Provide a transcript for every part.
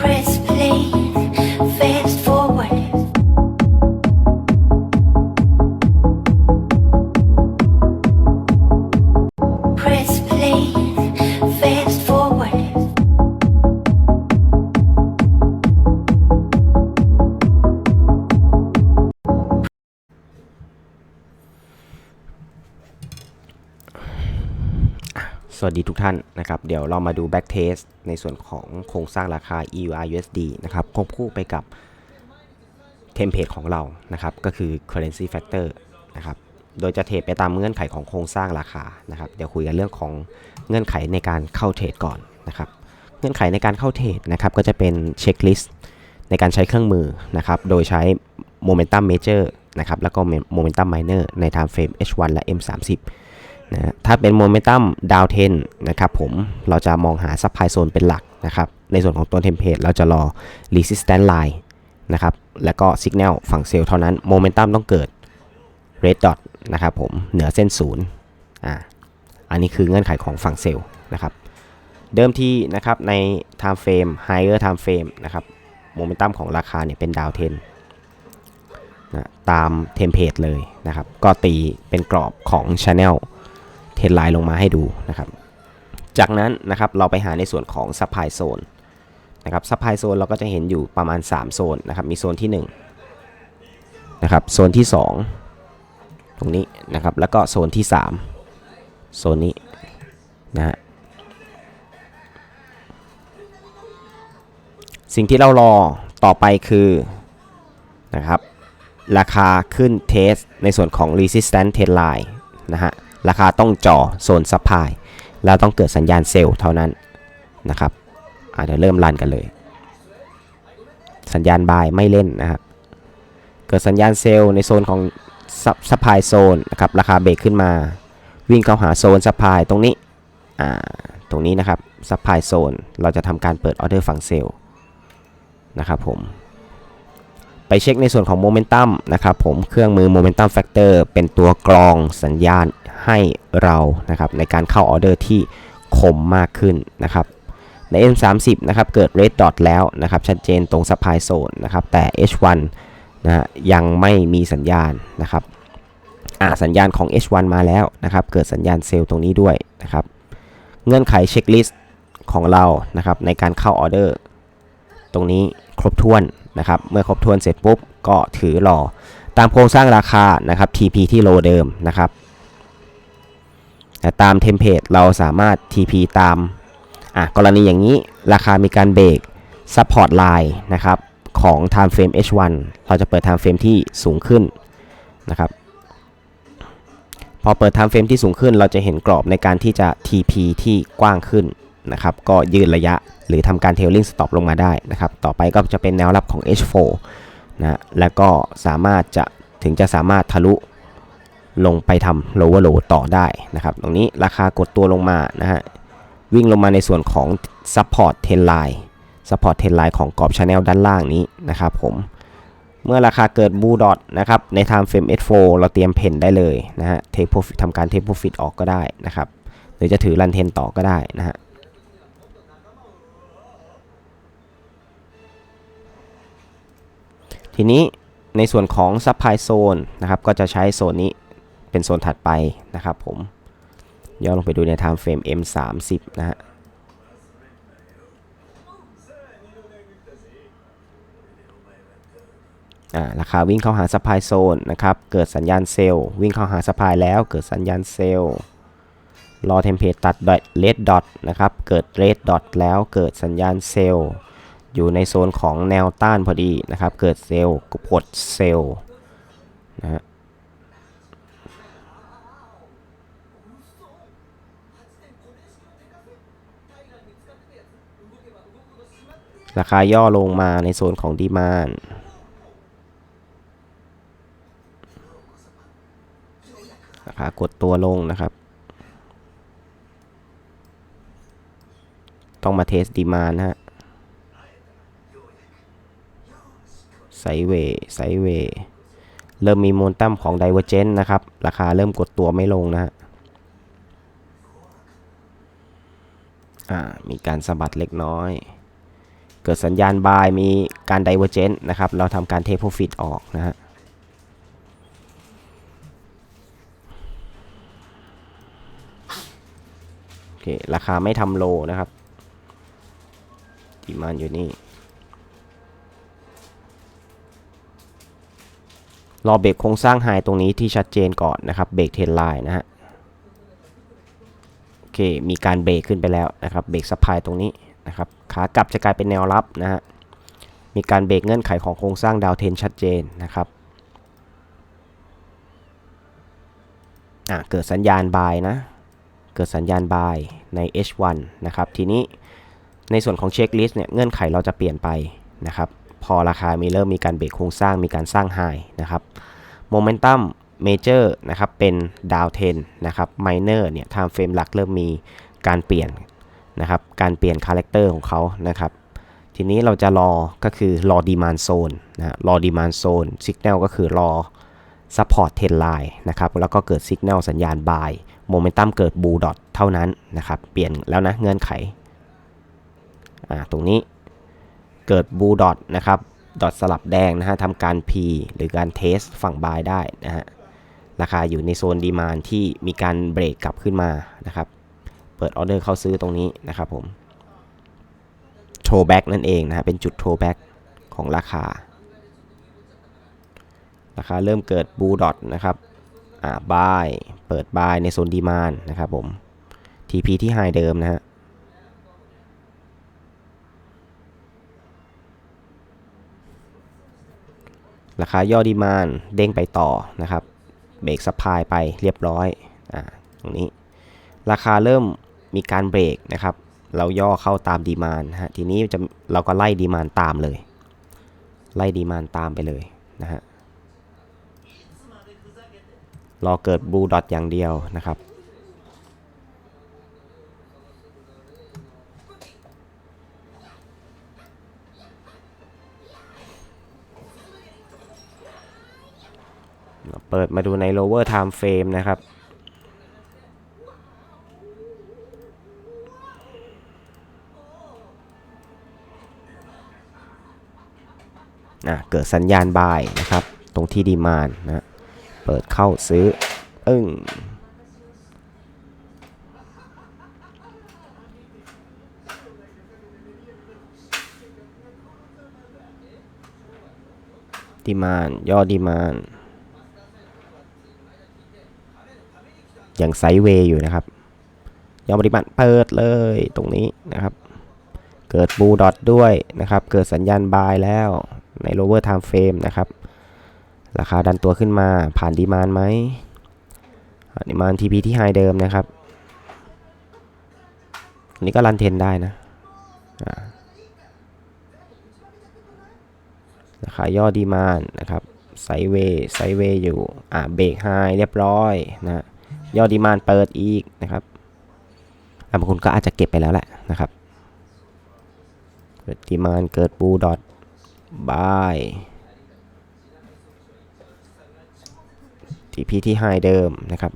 Chris. สวัสดีทุกท่านนะครับ เดี๋ยวเรามาดู back test ในส่วนของโครงสร้างราคา EUR USD นะครับควบคู่ไปกับเทมเพลตของเรานะครับ ก็คือ currency factor นะครับ โดยจะเทรดไปตามเงื่อนไขของโครงสร้างราคานะครับ เดี๋ยวคุยกันเรื่องของเงื่อนไขในการเข้าเทรดก่อนนะครับ เงื่อนไขในการเข้าเทรดนะครับก็จะเป็นเช็คลิสต์ในการใช้เครื่องมือนะครับ โดยใช้ momentum major นะครับ แล้วก็ momentum minor ใน time frame H1 และ M30 นะถ้าเป็นโมเมนตัมดาวเทนนะครับผมเราจะมองหาซั p พลายโซนเป็นหลักนะครับ ในส่วนของตัวเทมเพลตเราจะรอ resistance line นะครับ แล้วก็ signal ฝั่งเซลล์เท่านั้นโมเมนตัมต้องเกิด red dot นะครับผมเหนือเส้นศูนย์อ่าอันนี้คือเงื่อนไขของฝั่งเซลล์นะครับ เดิมทีนะครับใน time frame higher time frame นะครับโมเมนตัมของราคาเนี่ยเป็นดาวเทนนะตามเทมเพลตเลยนะครับ ก็ตีเป็นกรอบของ channel เทรนไลน์ลงมาให้ดูนะครับ จากนั้นนะครับเราไปหาในส่วนของซัพพลายโซนนะครับซัพพลายโซนเราก็จะเห็นอยู่ประมาณ 3 โซนนะครับ มีโซนที่ 1 นะครับ โซนที่ 2 ตรงนี้นะครับ แล้วก็โซนที่ 3 โซนนี้นะฮะสิ่งที่เรารอต่อไปคือนะครับราคาขึ้นเทสในส่วนของ resistance trend line นะฮะ ราคาต้องจ่อโซนซัพพลายแล้วต้องเกิดสัญญาณเซลล์เท่านั้นนะครับอะเดี๋ยวเริ่มรันกันเลย สัญญาณบายไม่เล่นนะครับเกิดสัญญาณเซลล์ในโซนของซัพพลายโซนนะครับราคาเบรกขึ้นมา วิ่งเข้าหาโซนซัพพลายตรงนี้อ่าตรงนี้นะครับซัพพลายโซนเราจะทำการเปิดออเดอร์ฝั่งเซลล์นะครับผมไปเช็คในส่วนของโมเมนตัมนะครับผมเครื่องมือโมเมนตัมแฟกเตอร์เป็นตัวกรองสัญญาณ ให้เรานะครับในการเข้าออเดอร์ที่คมมากขึ้นนะครับใน M30 นะครับเกิด red dot แล้วนะครับชัดเจนตรง supply zone นะครับแต่ H1 นะฮะยังไม่มีสัญญาณนะครับอ่าสัญญาณของ H1 มาแล้วนะครับเกิดสัญญาณเซลล์ตรงนี้ด้วยนะครับเงื่อนไขเช็คลิสต์ของเรานะครับในการเข้าออเดอร์ตรงนี้ครบถ้วนนะครับเมื่อครบถ้วนเสร็จปุ๊บก็ถือรอตามโครงสร้างราคานะครับ TP ที่โลเดิมนะครับ แต่ตามเทมเพลตเราสามารถ TP ตามอะกรณีอย่างนี้ราคามีการเบรก Support Line นะครับของ Time Frame H1 เราจะเปิด Time Frame ที่สูงขึ้นนะครับพอเปิด Time Frame ที่สูงขึ้น เราจะเห็นกรอบในการที่จะ TP ที่กว้างขึ้นนะครับก็ยืดระยะหรือทำการ Tailing Stop ลงมาได้นะครับต่อไปก็จะเป็นแนวรับของ H4 นะแล้วก็สามารถจะถึงจะสามารถทะลุ ลงไปทำ lower low ต่อได้นะครับ ตรงนี้ราคากดตัวลงมานะฮะ วิ่งลงมาในส่วนของ support trend line support trend line ของกรอบ channel ด้านล่างนี้นะครับผม เมื่อราคาเกิด blue dot นะครับ ใน time frame S4 เราเตรียมเพนได้เลยนะฮะ take profit ทำการ take profit ออกก็ได้นะครับ หรือจะถือ run 10ต่อก็ได้นะฮะทีนี้ในส่วนของ supply zone นะครับก็จะใช้โซนนี้ เป็นโซนถัดไปนะครับผมย้อนลงไปดูใน time frame M30 นะฮะราคาวิ่งเข้าหา supply zone นะครับ เกิดสัญญาณเซลล์วิ่งเข้าหา supply แล้วเกิดสัญญาณเซลล์รอเทมเพลตตัด red dot นะครับ เกิด red dot แล้วเกิดสัญญาณเซลล์อยู่ในโซนของแนวต้านพอดีนะครับ เกิดเซลล์กดเซลล์นะฮะ ราคาย่อลงมาในโซนของดีมานราคากดตัวลงนะครับ ต้องมาเทสดีมานฮะไซเวไซเวย์เริ่มมีโมนตัมของ Divergence นะครับ ราคาเริ่มกดตัวไม่ลงนะฮะอ่ามีการสะบัดเล็กน้อย เกิดสัญญาณ buy มีการ divergence นะครับ เราทำการ take profit ออกนะฮะโอเค ราคาไม่ทำโลนะครับดีมานอยู่นี่ รอเบรกโครงสร้างไฮตรงนี้ที่ชัดเจนก่อนนะครับ เบรกเทรนไลน์นะฮะ โอเค มีการเบรกขึ้นไปแล้วนะครับ เบรกสปายตรงนี้ นะครับ ขากลับจะกลายเป็นแนวรับนะฮะ มีการเบรกเงื่อนไขของโครงสร้างดาวเทนชัดเจนนะครับเกิดสัญญาณบายนะ เกิดสัญญาณ buy ใน H1 นะครับ ทีนี้ในส่วนของเช็คลิสต์เนี่ย เงื่อนไขเราจะเปลี่ยนไปนะครับ พอราคามีเริ่มมีการเบรกโครงสร้าง มีการสร้างไฮนะครับโมเมนตัมเมเจอร์นะครับ เป็นดาวเทนนะครับไมเนอร์เนี่ยไทม์เฟรมหลักเริ่มมีการเปลี่ยน นะครับการเปลี่ยนคาแรคเตอร์ของเขานะครับทีนี้เราจะรอก็คือรอดีมานโซนนะรอดีมานโซนสัญญาณก็คือรอ support 10 line นะครับแล้วก็เกิดสัญญาณสัญญาณ buy โมเมนตัมเกิด blue dot เท่านั้นนะครับเปลี่ยนแล้วนะเงื่อนไขอ่าตรงนี้เกิด blue dot นะครับดอทสลับแดงนะฮะทำการ P หรือการ test ฝั่ง buy ได้นะฮะราคาอยู่ในโซนดีมานที่มีการเบรกกลับขึ้นมานะครับ เปิดออเดอร์เข้าซื้อตรงนี้นะครับผมโทรแบ็กนั่นเองนะฮะเป็นจุดโทรแบ็กของราคา ราคาเริ่มเกิดบูดอทนะครับอ่าบายเปิดบายในโซนดีมานนะครับผม TP ที่ไฮเดิมนะฮะราคาย่อดีมานเด้งไปต่อนะครับเบรกซัพพลายไปเรียบร้อยอ่าตรงนี้ ราคาเริ่ม มีการเบรกนะครับ เราย่อเข้าตามดีมานฮะทีนี้จะเราก็ไล่ดีมานตามเลย ไล่ดีมานตามไปเลยนะฮะรอเกิดบูดอทอย่างเดียวนะครับเปิดมาดูใน lower time frame นะครับ อะเกิดสัญญาณบายนะครับ ตรงที่ดีมานนะเปิดเข้าซื้ออึ้งดีมานย่อดีมานยังไซเวย์อยู่นะครับย่อปฏิบัติเปิดเลยตรงนี้นะครับ เกิดบูดอทด้วยนะครับ เกิดสัญญาณบายแล้ว ใน lower time frame นะครับ ราคาดันตัวขึ้นมาผ่านดีมานไหมดีมาน TP ที่ไฮเดิมนะครับอันนี้ก็รันเทนได้นะราคาย่อดีมานนะครับไซเวย์ไซเวย์อยู่ อ่าเบรกไฮเรียบร้อยนะย่อดีมานเปิดอีกนะครับบางคนก็อาจจะเก็บไปแล้วแหละนะครับ เกิดดีมานเกิดบูดอท บาย TP ที่ high เดิมนะครับ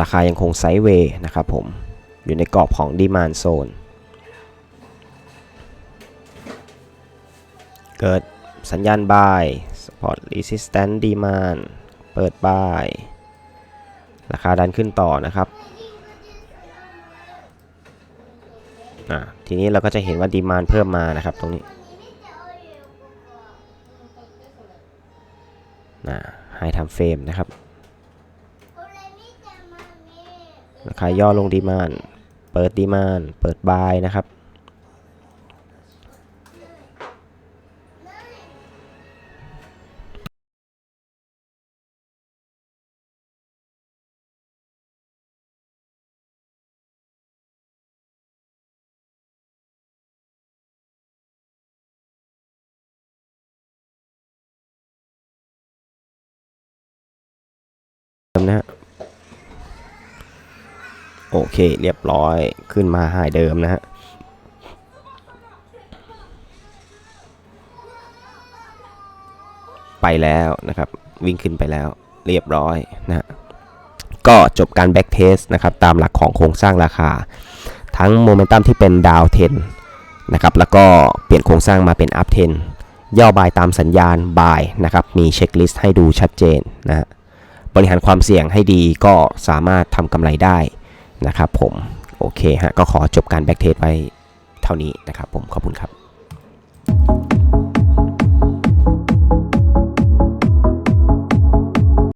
ราคายังคงไซด์เวย์นะครับผม อยู่ในกรอบของดีมานโซน เกิดสัญญาณบาย support resistance demand เปิดบาย ราคาดันขึ้นต่อนะครับ ทีนี้เราก็จะเห็นว่าดีมานเพิ่มมานะครับตรงนี้นะให้ทำเฟรมนะครับ ราคาย่อลงดีมานเปิดดีมานเปิดบายนะครับนะ โอเคเรียบร้อยขึ้นมาหายเดิมนะฮะไปแล้วนะครับ วิ่งขึ้นไปแล้วเรียบร้อยนะฮะก็จบการแบ็กเทสนะครับตามหลักของโครงสร้างราคา ทั้งโมเมนตัมที่เป็นดาวเทนนะครับแล้วก็เปลี่ยนโครงสร้างมาเป็นอัพเทนย่อบายตามสัญญาณบายนะครับมีเช็คลิสต์ให้ดูชัดเจนนะฮะบริหารความเสี่ยงให้ดีก็สามารถทำกำไรได้ นะครับผม โอเคฮะก็ขอจบการแบ็กเทสไปเท่านี้นะครับผมขอบคุณครับ